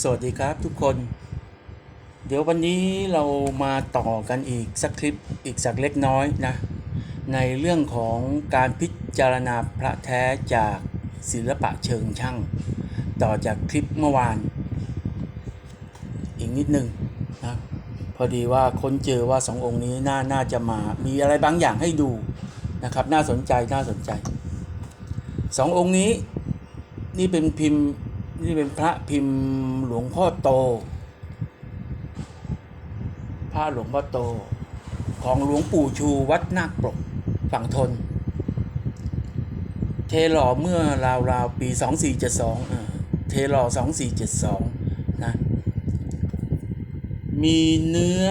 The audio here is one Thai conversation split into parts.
สวัสดีครับทุกคน เดี๋ยววันนี้เรามาต่อกันอีกสักคลิปอีกสักเล็กน้อยนะ ในเรื่องของการพิจารณาพระแท้จากศิลปะเชิงช่าง ต่อจากคลิปเมื่อวาน อีกนิดนึงนะพอดีว่าค้นเจอว่าสององค์นี้น่าน่าจะมามีอะไรบางอย่างให้ดูนะครับ น่าสนใจน่าสนใจสององค์นี้นี่เป็นพิมพ์ นี่เป็นพระพิมพ์หลวงพ่อโต พระหลวงพ่อโต ของหลวงปู่ชูวัดนาคปรกฝั่งทน เทหล่อเมื่อราวๆปี 2472อ่าเทหล่อ2472 นะ มีเนื้อ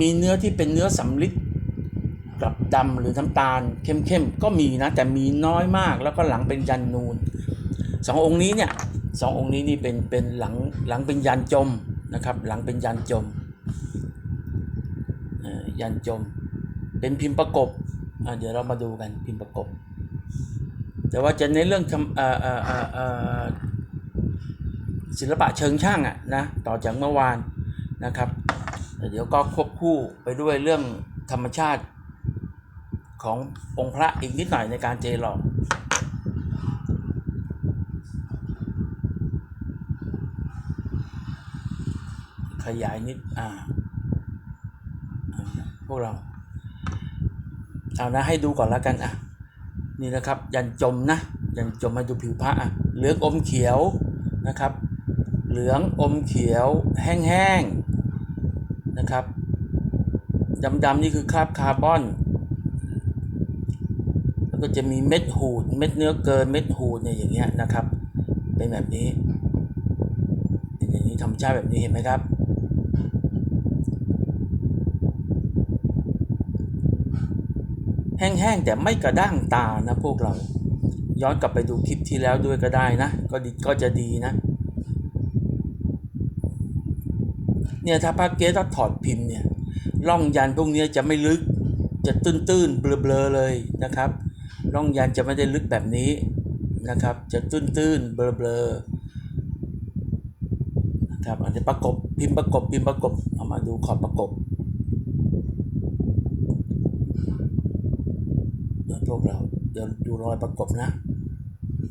มีเนื้อที่เป็นเนื้อสำลิดกับดำหรือน้ำตาลเข้มๆ ก็มีนะ แต่มีน้อยมากแล้วก็หลังเป็นยันนูน สององค์นี้เนี่ยสององค์นี้นี่เป็นเป็นหลังหลังเป็นยันจมนะครับ หลังเป็นยันจมยันจม เป็นพิมพ์ประกบเดี๋ยวเรามาดูกันพิมพ์ประกบ แต่ว่าจะในเรื่องศิลปะเชิงช่างอะนะต่อจากเมื่อวานนะครับเดี๋ยวก็ควบคู่ไปด้วยเรื่องธรรมชาติขององค์พระอีกนิดหน่อยในการเจหลอก ขยายนิด อ่า พวกเรา เอานะให้ดูก่อนแล้วกันอะ นี่นะครับ ยันจมนะ ยันจมมาดูผิวพระอะ เหลืองอมเขียวนะครับ เหลืองอมเขียว แห้งๆนะครับดำๆนี่คือคราบคาร์บอน แล้วก็จะมีเม็ดหูด เม็ดเนื้อเกิน เม็ดหูดเนี่ยอย่างเงี้ยนะครับ เป็นแบบนี้ เป็นอย่างนี้ธรรมชาติแบบนี้เห็นไหมครับ แห้งๆแต่ไม่กระด้างตานะพวกเรา ย้อนกลับไปดูคลิปที่แล้วด้วยก็ได้นะ ก็ดีก็จะดีนะ เนี่ยถ้าพระเกศถ้าถอดพิมพ์เนี่ยร่องยันพวกเนี้ยจะไม่ลึกจะตื้นๆเบลอๆเลยนะครับร่องยันจะไม่ได้ลึกแบบนี้นะครับ จะตื้นๆเบลอๆนะครับอันนี้ประกบพิมพ์ประกบพิมพ์ประกบเอามาดูขอบประกบเดี๋ย วกเรา เดี๋ยวดูรอยประกบนะ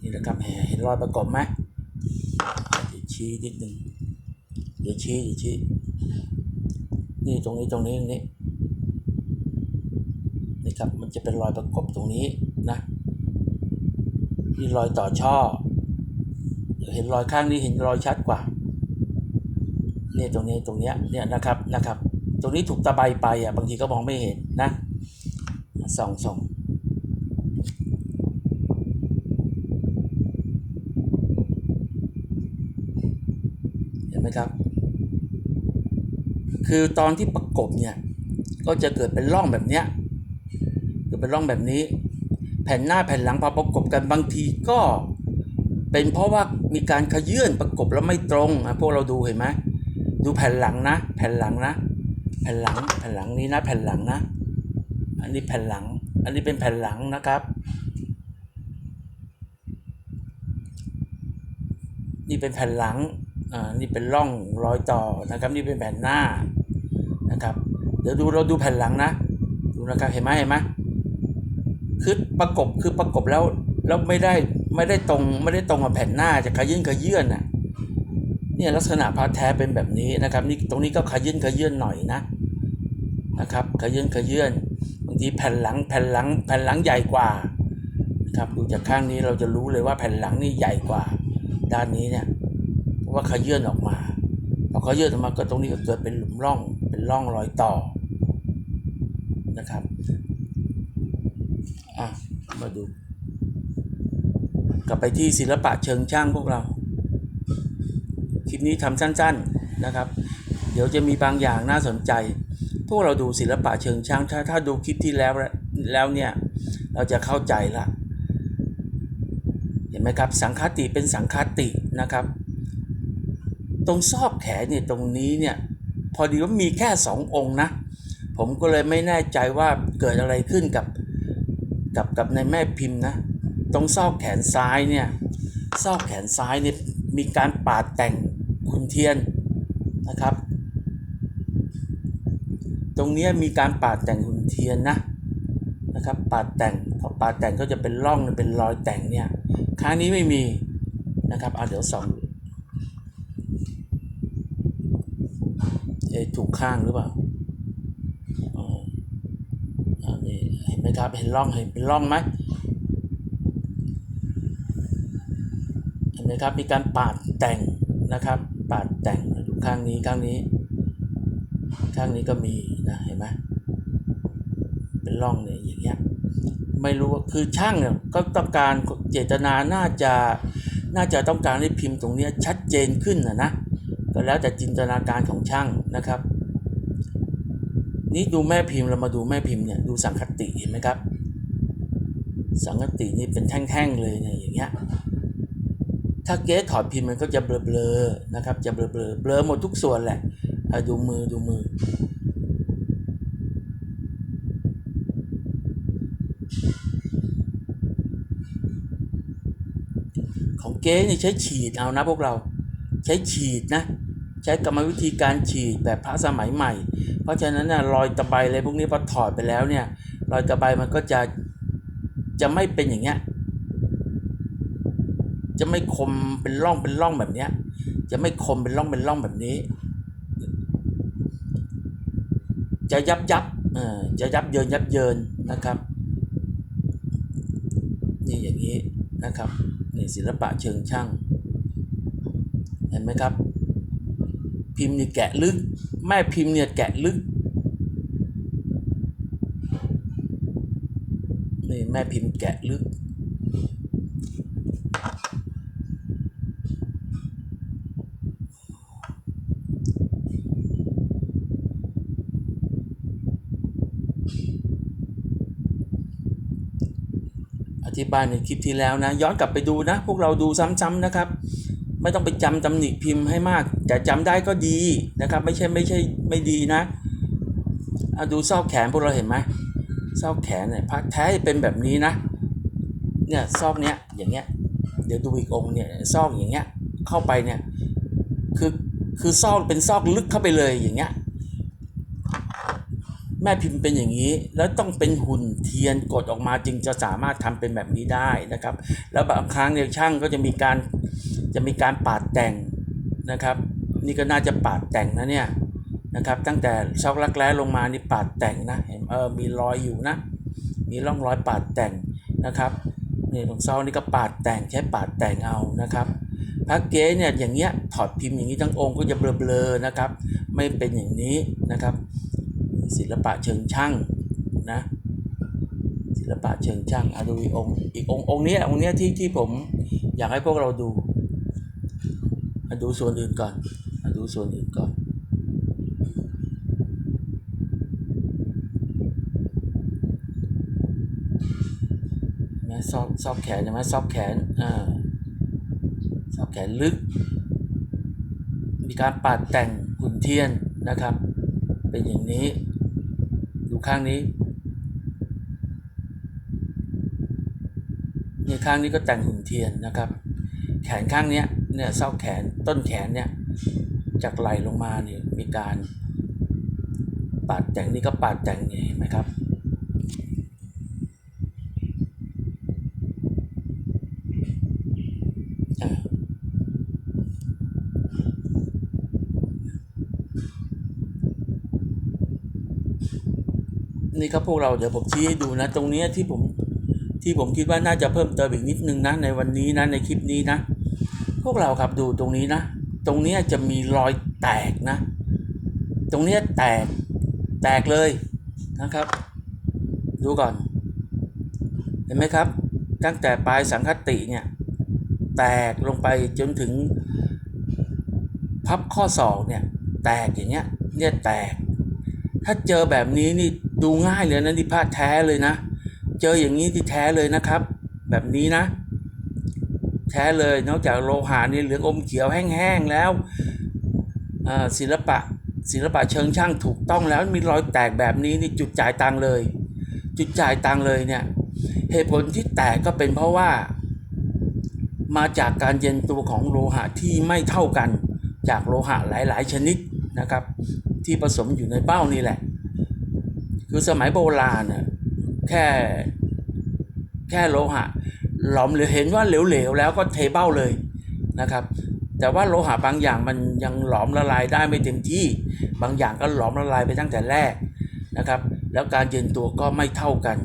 นี่นะครับเห็นเห็นรอยประกบไหมเดี๋ยวชี้นิดหนึ่งเดี๋ยวชี้เดี๋ยวชี้นี่ตรงนี้ตรงนี้ตรงนี้นี่ครับมันจะเป็นรอยประกบตรงนี้นะนี่รอยต่อช่อเดี๋ยวเห็นรอยข้างนี้เห็นรอยชัดกว่าเนี่ยตรงนี้ตรงเนี้ยเนี่ยนะครับนะครับ ตรงนี้ถูกตะไบไปอะบางทีก็มองไม่เห็นนะส่องส่องเห็นไหมครับ คือตอนที่ประกบเนี่ยก็จะเกิดเป็นร่องแบบเนี้ยเกิดเป็นร่องแบบนี้ แผ่นหน้าแผ่นหลังพอประกบกันบางทีก็ เป็นเพราะว่ามีการขยื่นประกบแล้วไม่ตรงอะพวกเราดูเห็นไหมดูแผ่นหลังนะ แผ่นหลังนะ แผ่นหลังแผ่นหลังนี้นะแผ่นหลังนะ อันนี้แผ่นหลัง อันนี้เป็นแผ่นหลังนะครับ นี่เป็นแผ่นหลังอ่านี่เป็นร่องรอยต่อนะครับ นี่เป็นแผ่นหน้า นะครับ เดี๋ยวดูเราดูแผ่นหลังนะ ดูนะครับเห็นไหมเห็นไหมคือประกบคือประกบแล้วแล้วไม่ได้ไม่ได้ตรงไม่ได้ตรงกับแผ่นหน้าจะขยื่นขยื่นน่ะเนี่ยลักษณะพาแท้เป็นแบบนี้นะครับนี่ตรงนี้ก็ขยื่นขยื่นหน่อยนะนะครับขยื่นขยื่นบางทีแผ่นหลังแผ่นหลังแผ่นหลังใหญ่กว่านะครับดูจากข้างนี้เราจะรู้เลยว่าแผ่นหลังนี่ใหญ่กว่า ด้านนี้เนี่ยเพราะว่าขยื่นออกมาพอขยื่นออกมาก็ตรงนี้ก็เกิดเป็นหลุมร่อง ร่องรอยต่อนะครับอะมาดู กลับไปที่ศิลปะเชิงช่างพวกเรา คลิปนี้ทำสั้นๆนะครับ เดี๋ยวจะมีบางอย่างน่าสนใจ พวกเราดูศิลปะเชิงช่าง ถ้าถ้าดูคลิปที่แล้วแล้วเนี่ยเราจะเข้าใจละเห็นไหมครับสังคติเป็นสังคตินะครับ ตรงซอกแขนเนี่ยตรงนี้เนี่ย พอดีว่ามีแค่สององค์นะ ผมก็เลยไม่แน่ใจว่าเกิดอะไรขึ้นกับกับกับในแม่พิมพ์นะตรงซอกแขนซ้ายเนี่ยซอกแขนซ้ายเนี่ยมีการปาดแต่งขุนเทียนนะครับ ตรงเนี้ยมีการปาดแต่งขุนเทียนนะนะครับปาดแต่งพอปาดแต่งก็จะเป็นร่องเป็นรอยแต่งเนี่ยครั้งนี้ไม่มีนะครับเอาเดี๋ยวส่องดูเอะ ถูกข้างหรือเปล่านี่เห็นไหมครับเห็นร่องเห็นเป็นร่องไหมเห็นไหมครับมีการปาดแต่งนะครับ ปาดแต่งดูข้างนี้ข้างนี้ ข้างนี้ก็มีนะเห็นไหมเป็นร่องเนี่ยอย่างเงี้ยไม่รู้ว่าคือช่างเนี่ยก็ต้องการเจตนาน่าจะน่าจะต้องการให้พิมพ์ตรงนี้ชัดเจนขึ้นนะนะ ก็แล้วแต่จินตนาการของช่างนะครับ นี่ดูแม่พิมพ์เรามาดูแม่พิมพ์เนี่ยดูสังคติเห็นไหมครับ สังคตินี่เป็นแท่งๆเลยเนี่ยอย่างเงี้ยถ้าเกสถอดพิมพ์มันก็จะเบลอๆนะครับจะเบลอๆเบลอหมดทุกส่วนแหละอะดูมือดูมือ ของเก๊นี่ใช้ฉีดเอานะพวกเราใช้ฉีดนะ ใช้กรรมวิธีการฉีดแบบพระสมัยใหม่ เพราะฉะนั้นนะรอยตะไบอะไรพวกนี้พอถอดไปแล้วเนี่ยรอยตะไบมันก็จะจะไม่เป็นอย่างเงี้ยจะไม่คมเป็นร่องเป็นร่องแบบเนี้ยจะไม่คมเป็นร่องเป็นร่องแบบนี้ จะยับยับเออจะยับเยินยับเยินนะครับ นี่อย่างนี้นะครับนี่ศิลปะเชิงช่าง เห็นไหมครับ พิมพ์เนี่ยแกะลึก แม่พิมพ์เนี่ยแกะลึกนี่แม่พิมพ์แกะลึก อธิบายในคลิปที่แล้วนะ ย้อนกลับไปดูนะ พวกเราดูซ้ำๆนะครับ ไม่ต้องไปจำตำหนิพิมพ์ให้มาก แต่จำได้ก็ดีนะครับ ไม่ใช่ไม่ใช่ไม่ดีนะเอาดูซอกแขนพวกเราเห็นไหมซอกแขนเนี่ยพักแท้เป็นแบบนี้นะ เนี่ยซอกเนี้ยอย่างเงี้ย เดี๋ยวดูอีกองเนี่ยซอกอย่างเงี้ยเข้าไปเนี่ยคือคือซอกเป็นซอกลึกเข้าไปเลยอย่างเงี้ยแม่พิมพ์เป็นอย่างนี้ แล้วต้องเป็นหุ่นเทียนกดออกมาจึงจะสามารถทำเป็นแบบนี้ได้นะครับ แล้วบางครั้งเนี่ยช่างก็จะมีการ จะมีการปาดแต่งนะครับ นี่ก็น่าจะปาดแต่งนะเนี่ยนะครับ ตั้งแต่ซอกลักแร้ลงมานี่ปาดแต่งนะเห็นเออมีรอยอยู่นะ มีร่องรอยปาดแต่งนะครับนี่ตรงซอกนี่ก็ปาดแต่งใช้ปาดแต่งเอานะครับพระเก๊เนี่ยอย่างเงี้ยถอดพิมพ์อย่างนี้ทั้งองค์ก็จะเบลอๆนะครับ ไม่เป็นอย่างนี้นะครับ ศิลปะเชิงช่างนะศิลปะเชิงช่างอะดูอีกองค์อีกองค์องค์นี้องค์นี้ที่ที่ผมอยากให้พวกเราดู ดูส่วนอื่นก่อนอดูส่วนอื่นก่อนเห็นไหมซอกซอกแขนใช่ไหมซอกแขนอ่าซอกแขนลึก มีการปาดแต่งหุ่นเทียนนะครับ เป็นอย่างนี้ ดูข้างนี้นี่ข้างนี้ก็แต่งหุ่นเทียนนะครับ แขนข้างเนี้ย เนี่ยซอกแขนต้นแขนเนี่ยจากไหลลงมาเนี่ยมีการปาดแต่งนี่ก็ปาดแต่งเนี่เห็นไหมครับ นี่ครับพวกเราเดี๋ยวผมชี้ให้ดูนะ ตรงนี้ที่ผมที่ผมคิดว่าน่าจะเพิ่มเติมอีกนิดนึงนะในวันนี้นะในคลิปนี้นะ พวกเราครับดูตรงนี้นะ ตรงนี้จะมีรอยแตกนะ ตรงนี้แตกแตกเลยนะครับ ดูก่อน เห็นไหมครับ ตั้งแต่ปลายสังคติเนี่ยแตกลงไปจนถึง พับข้อศอกเนี่ยแตกอย่างเงี้ยเนี่ยแตก ถ้าเจอแบบนี้นี่ดูง่ายเลยนะนี่ผ้าแท้เลยนะ เจออย่างนี้ที่แท้เลยนะครับ แบบนี้นะ แท้เลย นอกจากโลหะนี่เหลืองอมเขียวแห้งๆแล้วศิลปะศิลปะเชิงช่างถูกต้องแล้วมีรอยแตกแบบนี้นี่จุดจ่ายตังเลย จุดจ่ายตังเลยเนี่ยเหตุผลที่แตกก็เป็นเพราะว่า มาจากการเย็นตัวของโลหะที่ไม่เท่ากันจากโลหะหลาย ๆ ชนิดนะครับ ที่ผสมอยู่ในเบ้านี่แหละ คือสมัยโบราณน่ะแค่แค่โลหะ หลอมหรือเห็นว่าเหลวๆแล้วก็เทเบ้าเลยนะครับ แต่ว่าโลหะบางอย่างมันยังหลอมละลายได้ไม่เต็มที่ บางอย่างก็หลอมละลายไปตั้งแต่แรกนะครับ แล้วการเย็นตัวก็ไม่เท่ากัน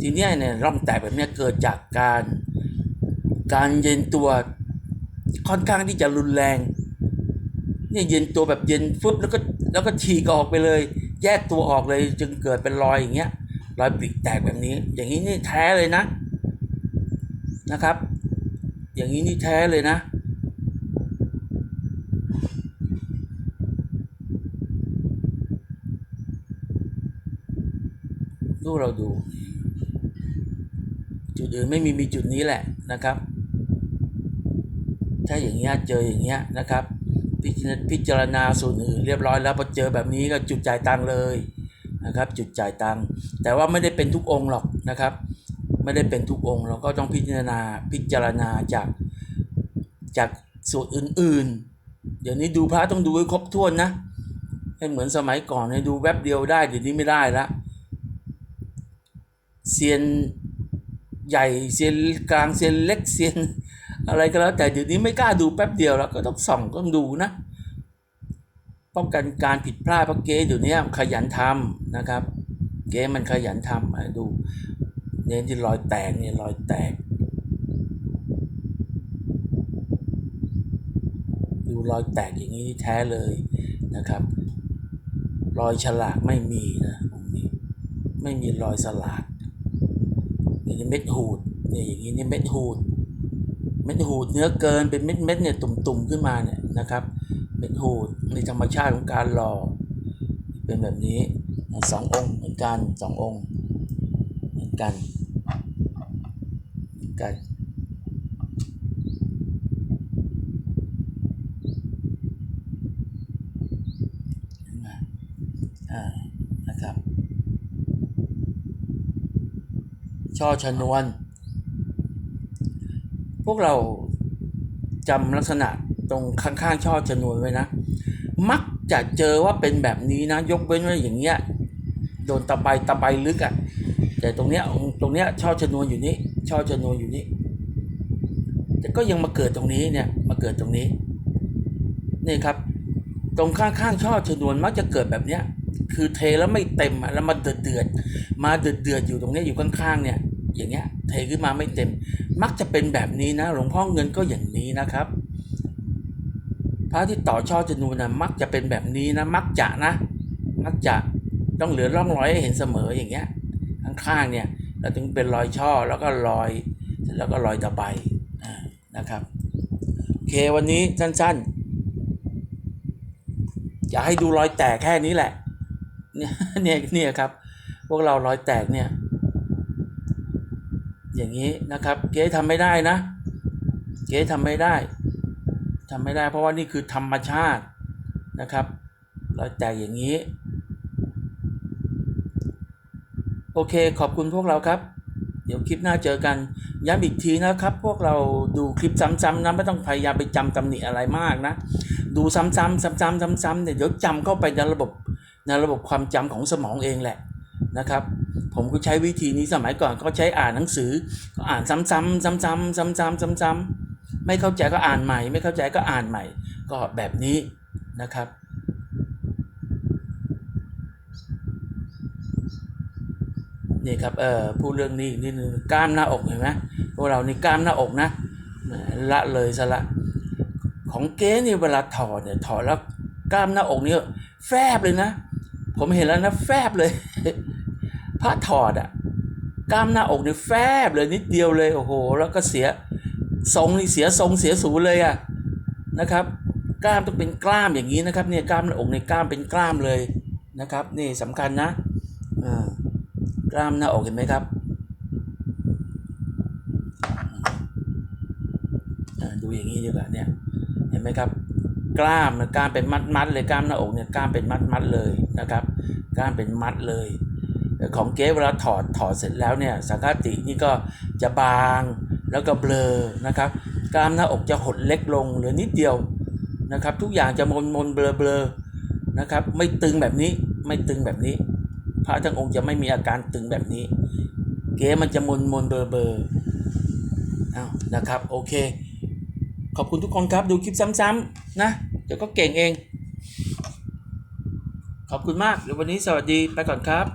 ทีนี้เนี่ยร่องแตกแบบนี้เกิดจากการการเย็นตัวค่อนข้างที่จะรุนแรงเนี่ยเย็นตัวแบบเย็นฟึบแล้วก็แล้วก็ฉีกออกไปเลย แยกตัวออกเลยจึงเกิดเป็นรอยอย่างเงี้ยรอยปริแตกแบบนี้ อย่างนี้นี่แท้เลยนะ นะครับ อย่างนี้นี่แท้เลยนะ ดูเราดู จุดอื่นไม่มีมีจุดนี้แหละนะครับ ถ้าอย่างเงี้ยเจออย่างเงี้ยนะครับพิจารพิจารณาส่วนอื่นเรียบร้อยแล้วพอเจอแบบนี้ก็จุดจ่ายตังเลยนะครับ จุดจ่ายตังแต่ว่าไม่ได้เป็นทุกองค์หรอกนะครับ ไม่ได้เป็นทุกองค์ เราก็ต้องพิจารณาพิจารณาจากจากส่วนอื่น ๆ เดี๋ยวนี้ดูพระต้องดูให้ครบถ้วนนะให้เหมือนสมัยก่อนเนี่ยดูแวบเดียวได้เดี๋ยวนี้ไม่ได้ละเซียนใหญ่เซียนกลางเซียนเล็กเซียนอะไรก็แล้วแต่เดี๋ยวนี้ไม่กล้าดูแป๊บเดียวแล้วก็ต้องส่องต้องดูนะป้องกันการผิดพลาดเพราะเก๊เดี๋ยวนี้ขยันทำนะครับ เกมันขยันทำอะดู น้นที่รอยแตกเนี่ยรอยแตก ดูรอยแตกอย่างนี้แท้เลยนะครับ รอยฉลากไม่มีนะตรงนี้ไม่มีรอยสลากนี่เม็ดหูดเนี่ยอย่างนี้นี่เม็ดหูด เม็ดหูดเนื้อเกินเป็นเม็ดเม็ดเนี่ยตุ่มๆขึ้นมาเนี่ยนะครับ เม็ดหูดในธรรมชาติของการหล่อเป็นแบบนี้สององค์เหมือนกันสององค์เหมือนกัน กันนะครับช่อชนวน พวกเราจำลักษณะตรงข้างๆช่อชนวนไว้นะ มักจะเจอว่าเป็นแบบนี้นะ ยกเว้นว่าอย่างเงี้ยโดนตะไบตะไบลึกอะ่ะ แต่ตรงเนี้ยตรงเนี้ยช่อชนวนอยู่นี่ ช่อชนวนอยู่นี่แต่ก็ยังมาเกิดตรงนี้เนี่ยมาเกิดตรงนี้นี่ครับ ตรงข้างๆช่อชนวนมักจะเกิดแบบเนี้ยคือเทแล้วไม่เต็มแล้วมาเดือดเดือดๆมาเดือดเดือดๆอยู่ตรงนี้อยู่ข้างๆเนี่ย อย่างเงี้ยเทขึ้นมาไม่เต็ม มักจะเป็นแบบนี้นะ หลวงพ่อเงินก็อย่างนี้นะครับ พระที่ต่อช่อจนูนนะมักจะเป็นแบบนี้นะ มักจะนะ มักจะต้องเหลือร่องรอยให้เห็นเสมออย่างเงี้ยข้างๆเนี่ย เราถึงเป็นรอยช่อแล้วก็รอยแล้วก็รอยตะไบนะครับโอเควันนี้สั้นๆอยากให้ดูรอยแตกแค่นี้แหละ เนี่ยเนี่ยเนี่ยครับ พวกเรารอยแตกเนี่ย อย่างนี้นะครับ เก๊ทำไม่ได้นะ เก๊ทำไม่ได้ทำไม่ได้ เพราะว่านี่คือธรรมชาตินะครับ รอยแตกอย่างนี้ โอเคขอบคุณพวกเราครับ เดี๋ยวคลิปหน้าเจอกันย้ำอีกทีนะครับ พวกเราดูคลิปซ้ำๆนะไม่ต้องพยายามไปจำตำหนิอะไรมากนะ ดูซ้ำๆซ้ำๆซ้ำๆเนี่ยเดี๋ยวจำเข้าไปในระบบในระบบความจำของสมองเองแหละนะครับ ผมก็ใช้วิธีนี้สมัยก่อนก็ใช้อ่านหนังสือก็อ่านซ้ำๆซ้ำๆซ้ำๆซ้ำๆไม่เข้าใจก็อ่านใหม่ ไม่เข้าใจก็อ่านใหม่ ก็แบบนี้นะครับ นี่ครับเออพูดเรื่องนี้อีกนิดนึงกล้ามหน้าอกเห็นไหมพวกเรานี่กล้ามหน้าอกนะละเลยซะละของเก๊นี่เวลาถอดเนี่ยถอดแล้วกล้ามหน้าอกนี่แฟบเลยนะ ผมเห็นแล้วนะแฟบเลยพระถอดอะกล้ามหน้าอกเนี่ยแฟบเลยนิดเดียวเลยโอ้โห แล้วก็เสียทรงนี่เสียทรงเสียสูนเลยอะนะครับกล้ามต้องเป็นกล้ามอย่างนี้นะครับเนี่ยกล้ามหน้าอกในกล้ามเป็นกล้ามเลยนะครับ นี่สำคัญนะอ่า กล้ามหน้าอกเห็นไหมครับอ่าดูอย่างนี้ดีกว่าเนี่ยเห็นไหมครับ กล้ามกล้ามเป็นมัดมัดเลยกล้ามหน้าอกเนี่ยกล้ามเป็นมัดมัดเลยนะครับกล้ามเป็นมัดเลยของเก๊เวลาถอดถอดเสร็จแล้วเนี่ยสังฆตินี่ก็จะบางแล้วก็เบลอนะครับ กล้ามหน้าอกจะหดเล็กลงเหลือนิดเดียวนะครับ ทุกอย่างจะมนมนเบลอเบลอนะครับ ไม่ตึงแบบนี้ไม่ตึงแบบนี้ พระทั้งองค์จะไม่มีอาการตึงแบบนี้ เก๋มันจะมนมนเบอร์เบอร์เอานะครับ โอเค ขอบคุณทุกคนครับดูคลิปซ้ำๆนะ เดี๋ยวก็เก่งเอง ขอบคุณมากเดี๋ยววันนี้สวัสดีไปก่อนครับ